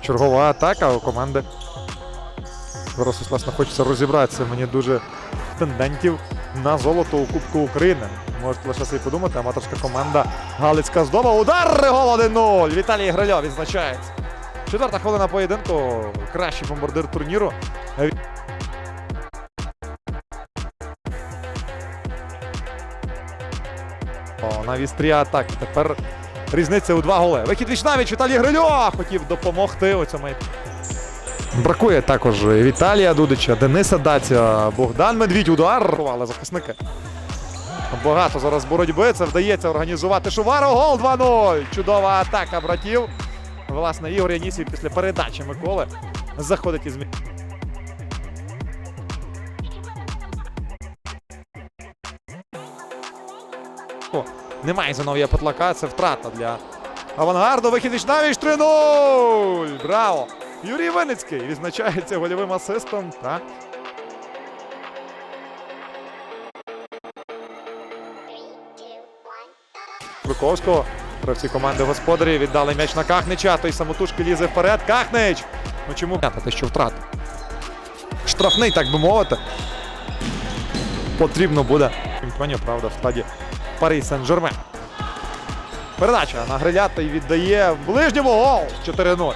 Чергова атака у команди. Зараз власне хочеться розібратися. Мені дуже тендентів на золото у Кубку України. Можете лише собі подумати, аматорська команда Галицька здоба. Удар! Гол 1-0! Віталій Грильов відзначається. Четверта хвилина поєдинку. Кращий бомбардир турніру. О, на вістрі атаки. Тепер різниця у два голи. Вихід вічнавіч Віталій Грильо хотів допомогти у цьому. Бракує також Віталія Дудича, Дениса Даця, Богдан Медвідь. Удар. Але захисники. Багато зараз боротьби. Це вдається організувати Шувару. Гол 2-0. Чудова атака братів. Власне, Ігор Янісів після передачі Миколи заходить із О, Немає Зиновія Петлака, це втрата для авангарду. Вихід Вічнавіч 3-0! Браво! Юрій Винницький відзначається гольовим асистом та Круковського. Гравці команди господарі віддали м'яч на Кахнича. Той самотужки лізе вперед. Кахнич! Ну чому те, що втрата? Штрафний, так би мовити. Потрібно буде. Чемпіонів, правда, в складі Парі Сен-Жермен. Передача на Грилята і віддає в ближньому гол 4-0.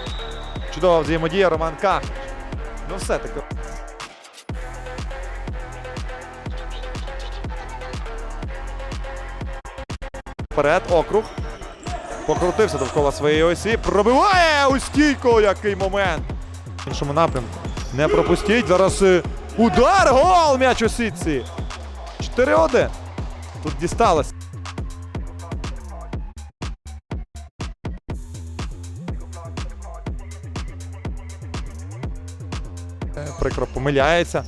Чудова взаємодія Роман Кахнич. Ну все-таки. Вперед, округ. Покрутився довкола своєї осі. Пробиває у стійку. Який момент. В іншому напрямку. Не пропустіть. Зараз е, удар. Гол! М'яч у сітці. 4-1. Тут дісталось. Е, Прикро помиляється.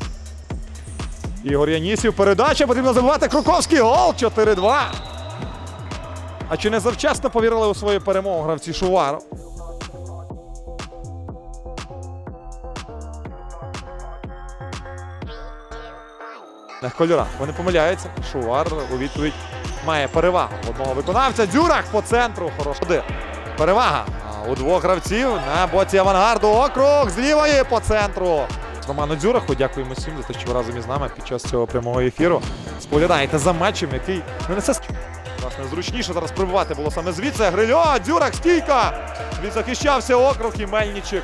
Ігор Янісів. Передача потрібно забивати. Круковський гол 4-2. А чи не завчасно повірили у свою перемогу гравці Шувару? Кольора. Вони помиляються. Шувар у відповідь має перевагу. Одного виконавця. Дзюрак по центру. Хороша. Перевага у двох гравців на боці авангарду. Округ з лівої по центру. Роману Дзюраху дякуємо всім за те, що ви разом із нами під час цього прямого ефіру споглядаєте за матчем, який не несе Власне, зручніше зараз прибувати було саме звідси. Грильо, Дзюрак, стійка! Відзахищався округ і Мельничик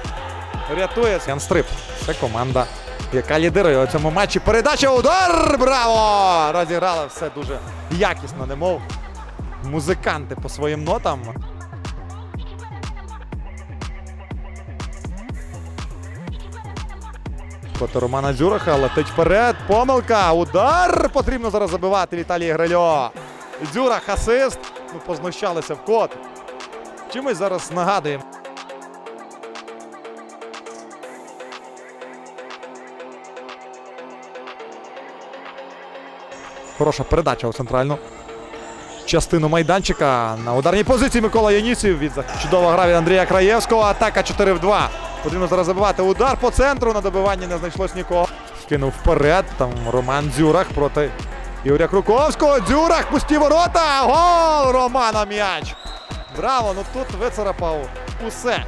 рятує. Ян. Це команда, яка лідирує у цьому матчі. Передача, удар! Браво! Розіграли все дуже якісно, немов музиканти по своїм нотам. Проти Романа Дзюраха летить вперед. Помилка. Удар потрібно зараз забивати Віталій Грильо. Дзюрах асист. Ну, познущалися в кот. Чимось зараз нагадуємо. Хороша передача у центральну частину майданчика. На ударній позиції Микола Янісів. Від чудова гра від Андрія Краєвського. Атака 4 в 2. Потрібно зараз забивати удар по центру. На добиванні не знайшлось нікого. Кинув вперед. Там Роман Дзюрах проти Ігоря Круковського. Дзюрах, пусті ворота. Гол! Романа м'яч. Браво! Ну тут вицарапав усе.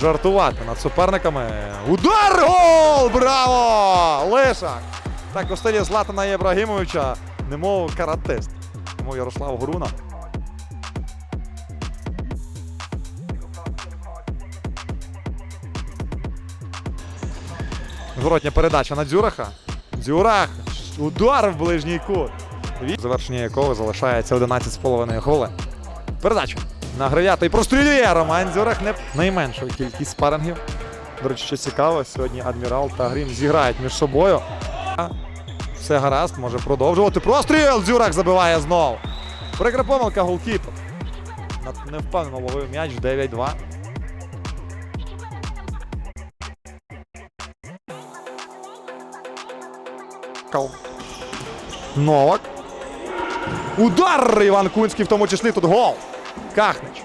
Жартувати над суперниками. Удар! Гол! Браво! Лишак! Так у Златана Єбрагімовича, немов каратист. Немов Ярослав Груна. Зворотня передача на Дзюраха. Дзюрах! Удар в ближній кут. Завершення якого залишається 11,5 хвилин. Передача на і прострілює Роман Дзюрах не найменшу кількість спарингів. До речі, що цікаво, сьогодні Адмірал та Грім зіграють між собою. Все гаразд, може продовжувати. Простріл! Дзюрак забиває знов. Прикра помилка. Над- Невпевнено ловив м'яч 9-2. Новак. Удар! Іван Кунський в тому числі тут гол. Кахнич.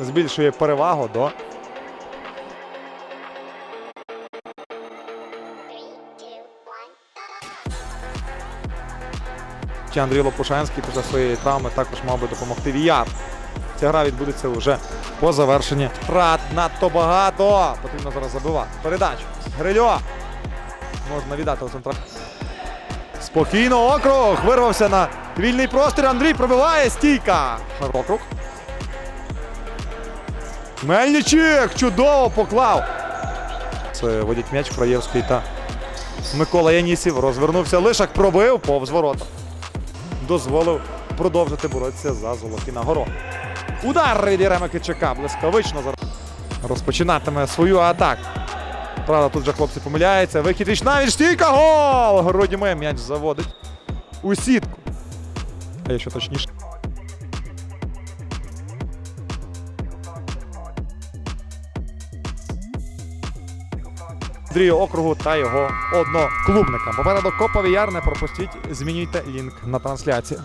Збільшує перевагу до Чи Андрій Лопушанський після своєї травми також мав би допомогти Віяр. Ця гра відбудеться вже по завершенні. Втрат надто багато. Потрібно зараз забивати. Передача. Грильо. Можна віддати у центра. Спокійно округ. Вирвався на вільний простір. Андрій пробиває. Стійка. Округ. Мельничик чудово поклав. Це водять м'яч Краєвський та Микола Янісів. Розвернувся. Лишак пробив повз ворота. Дозволив продовжити боротися за золоті нагороди. Удар від Єрема Кичака. Блискавично зараз розпочинатиме свою атаку. Правда, тут же хлопці помиляються. Вихід віч навіть стійка. Гол! Грудьми м'яч заводить у сітку. А якщо точніше. Андрію округу та його одноклубникам. Попереду Копові Яр не пропустіть. Змінюйте лінк на трансляцію.